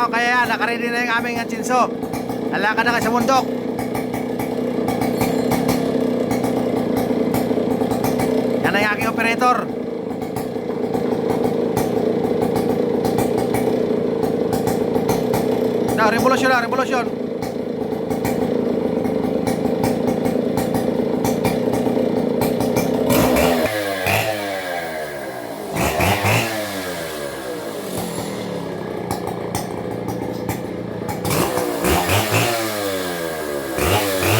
na ako kaya nakaready na yung aming chinso. Lalakad na kayo sa bundok. Yan ang aking operator. Na, revolusyon na, revolusyon.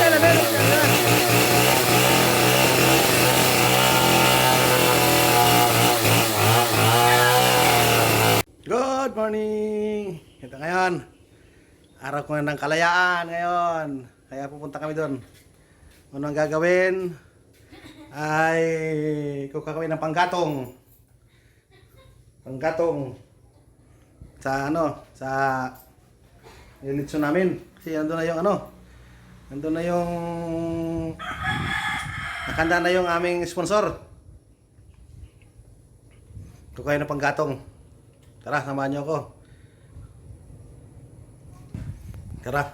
Yan na, meron yan na. Good morning! Ito ngayon. Araw ko kalayaan ngayon. Kaya pupunta kami doon. Ano ang gagawin? Ay kukakawin ng panggatong. Panggatong. Sa ano? Sa nilitso namin. Kasi andun na yung ano. Andun na yung nakanda na yung aming sponsor. Kukain ng panggatong. Tara, samahan niyo ako. Tara.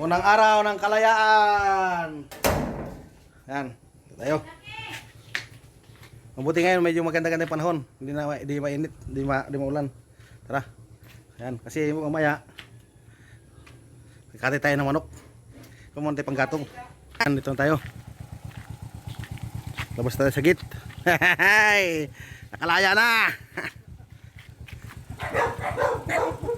Unang araw ng kalayaan. Yan, tayo. Mabuti ngayon, medyo maganda-ganda yung panahon. Hindi na hindi mainit, hindi, ma, hindi maulan. Tara. Yan, kasi mamaya Kati tayo ng manok. Kumunti pang gatong. Yan, dito na tayo. Labas tayo sa gate. Nakalaya na.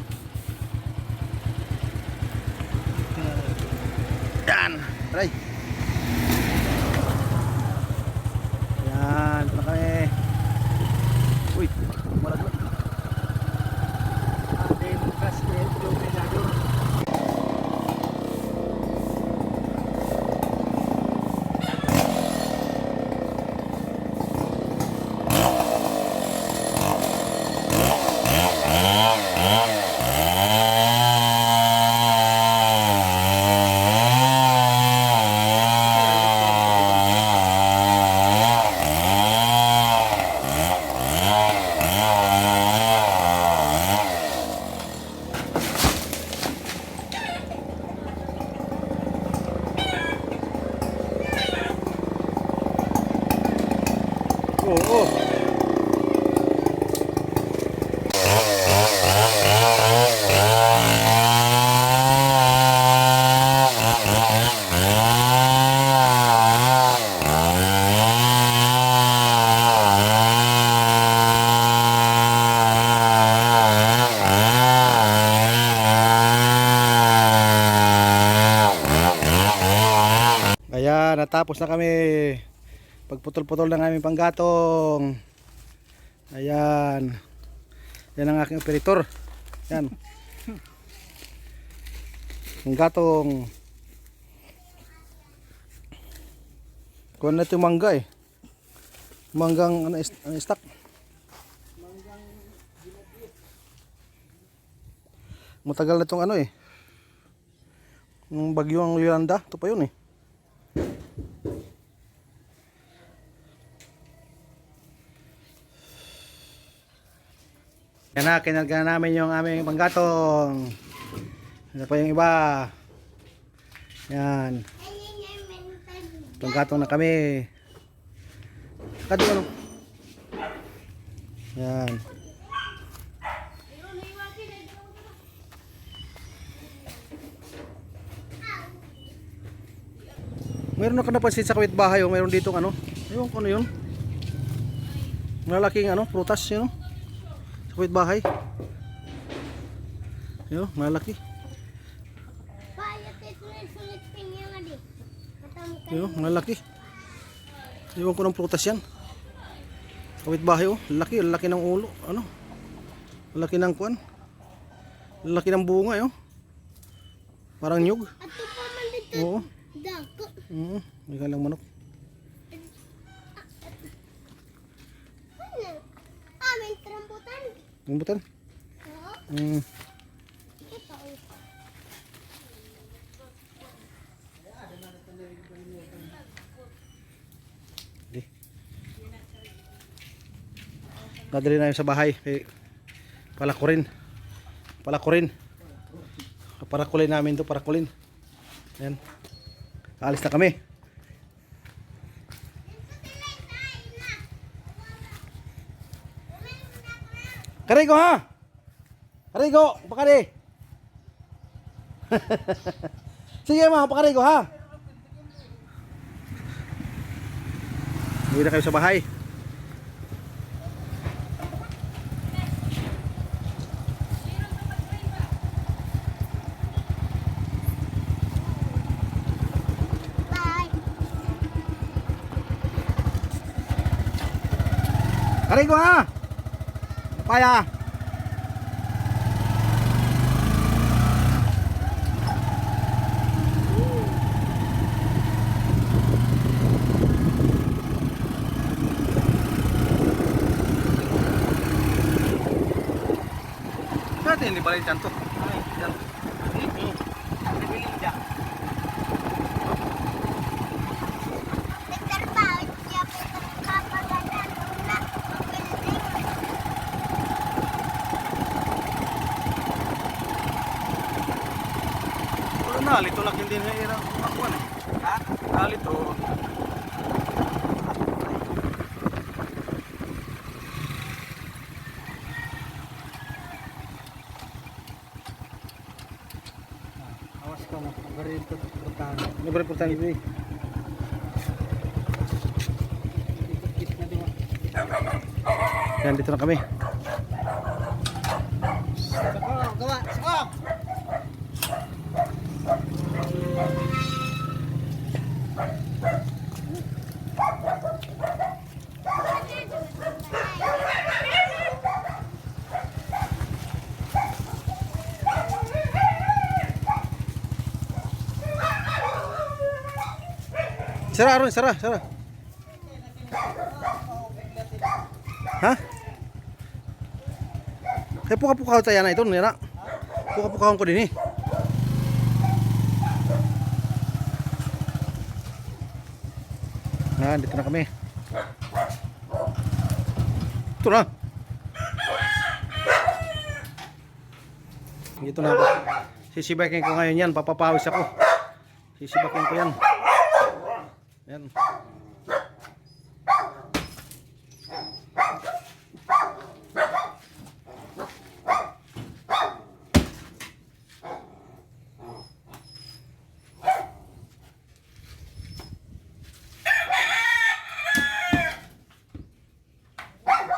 natapos na kami pagputol-putol ng aming panggatong. Ayan. Yan ang aking operator. Yan. Panggatong. Kuha na ito yung mangga eh. Manggang ano, ano, stock. Matagal na itong ano eh. Yung bagyo ang Yolanda. Ito pa yun eh. Yan na, kinarga na namin yung aming panggatong. Ano pa yung iba. Yan. Panggatong na kami. Kado ano? Yan. Meron na ka napansin sa kawit bahay, oh. meron dito ano. Ayun, ano yun? Malalaking ano, prutas yun. oh. Sa kawit bahay. Ayun, malaki. Ayun, malaki. Iwan ko ng prutas yan. Kawit bahay oh, laki, laki ng ulo, ano? Laki ng kuan. Laki ng bunga, oh. Parang nyug. Ato pa man dito. Oo. Dako. Mm, may kalang manok. Ano? Ah, may trambutan. Bumbutan. Mm. Oh. Di. Nadali na yun sa bahay. Eh, palakurin. Palakurin. Parakulin namin to parakulin. Ayan. Alis na kami. Karigo ha! Karigo! Pakari! Sige mga pakarigo ha! Uwi na kayo sa bahay. Bye. Karigo ha! Maya. Berarti yang dibalik cantuk. Garin ko putahan. Ano ba importante ito eh? Yan, dito na kami. Sara, Aron, sara, sara. Ha? Kaya puka-puka tayo na ito, nila. Puka-puka ko din eh. Yan, dito na kami. Ito na. Dito na ako. Sisibakin ko ngayon yan. Papapawis ako. Sisibakin ko yan. Yan.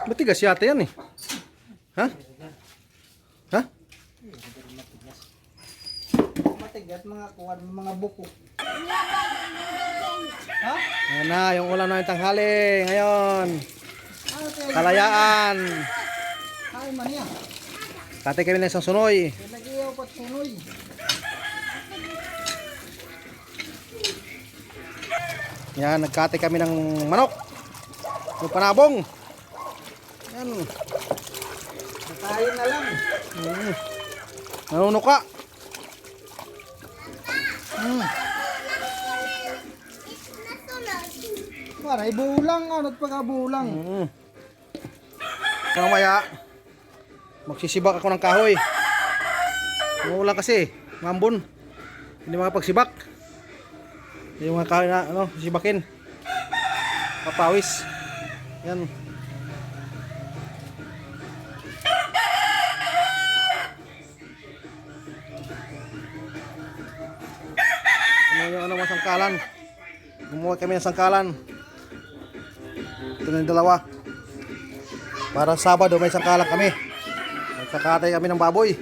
Matigas yata yan eh. Ha? Ha? Matigas mga kuwan, mga buko. Ayan na, yung ulam namin tanghali ngayon. Kalayaan. Ay, maniya. Tatay kami ng isang sunoy. Lagi ako pat sunoy. Yan, nagkatay kami ng manok. Yung panabong. Yan. Nakain na lang. Mm. Nanunuka. Mm. Para ibulang, ano at pagkabulang. Mm. Kaya maya, magsisibak ako ng kahoy. Umuulan kasi, mambon. Hindi makapagsibak. Yung mga kahoy na, ano, sibakin. Papawis. Yan. Ano yung ano, mga sangkalan. Gumawa kami ng sangkalan. Ito na yung dalawa. Para Sabado may sangkalan kami. Nagkakatay kami ng baboy.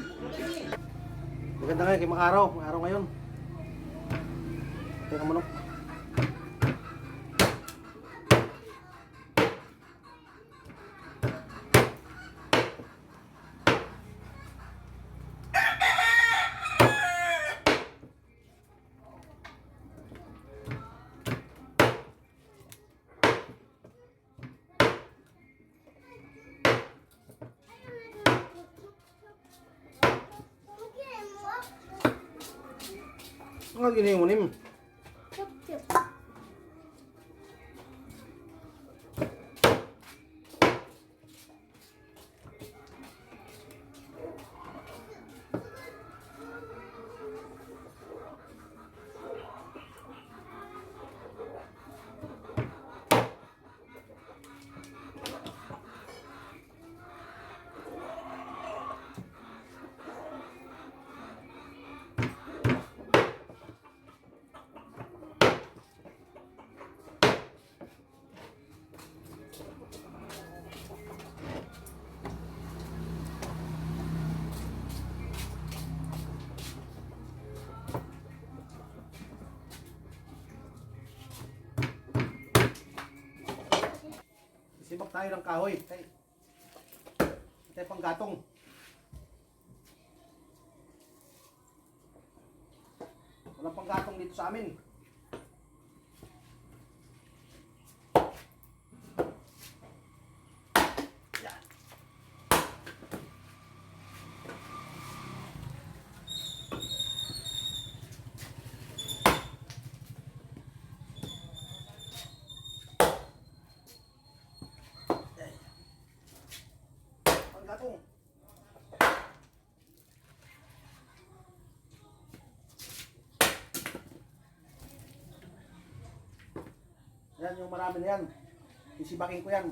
Maganda ngayon, kay araw. Araw ngayon. Ito ng manok. Ang ginimunim. Chup tayo ng kahoy. Tay. Tay pang gatong. Walang pang gatong dito sa amin. Yan. Pang gatong. Yan yung marami na yan. Isibakin ko yan.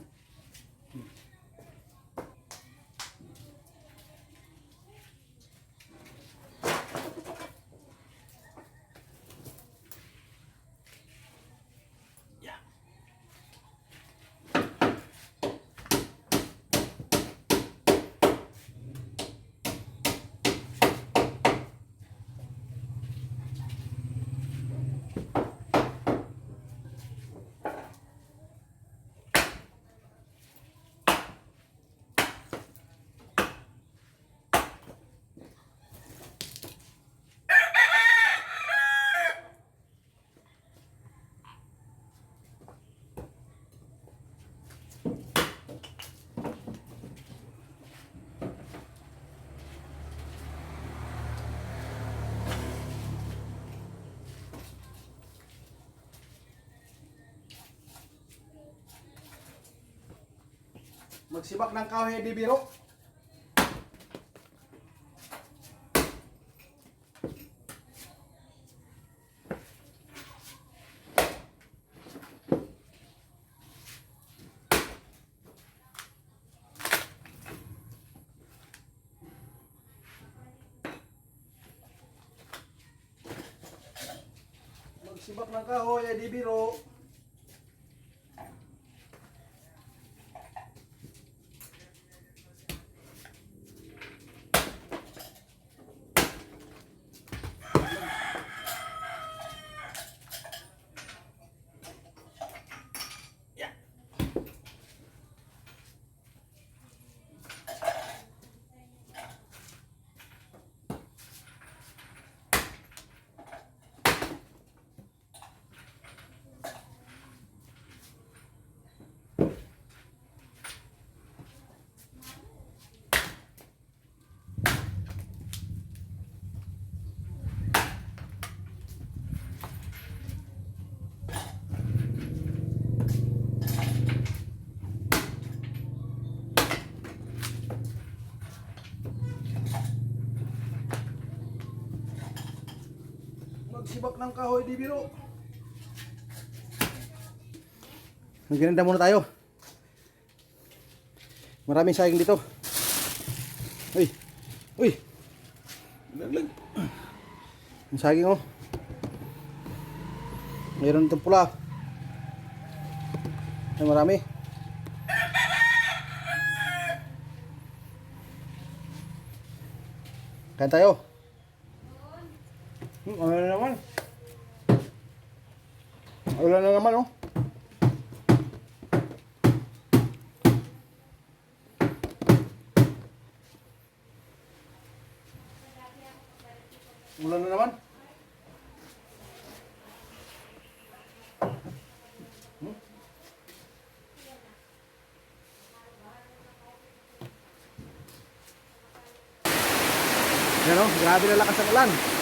Magsibak ng kahoy di biro. Magsibak ng kahoy di biro. Magsibak ng kahoy di biro. Maganda muna tayo. Maraming sayang dito. Uy. Uy. Laglag. Ang saging oh. Mayroon itong pula. Ay marami. Kain tayo. Hmm, ano na naman? Wala na naman, oh. Wala na naman. Hmm? Yan oh, grabe na lakas ang ulan.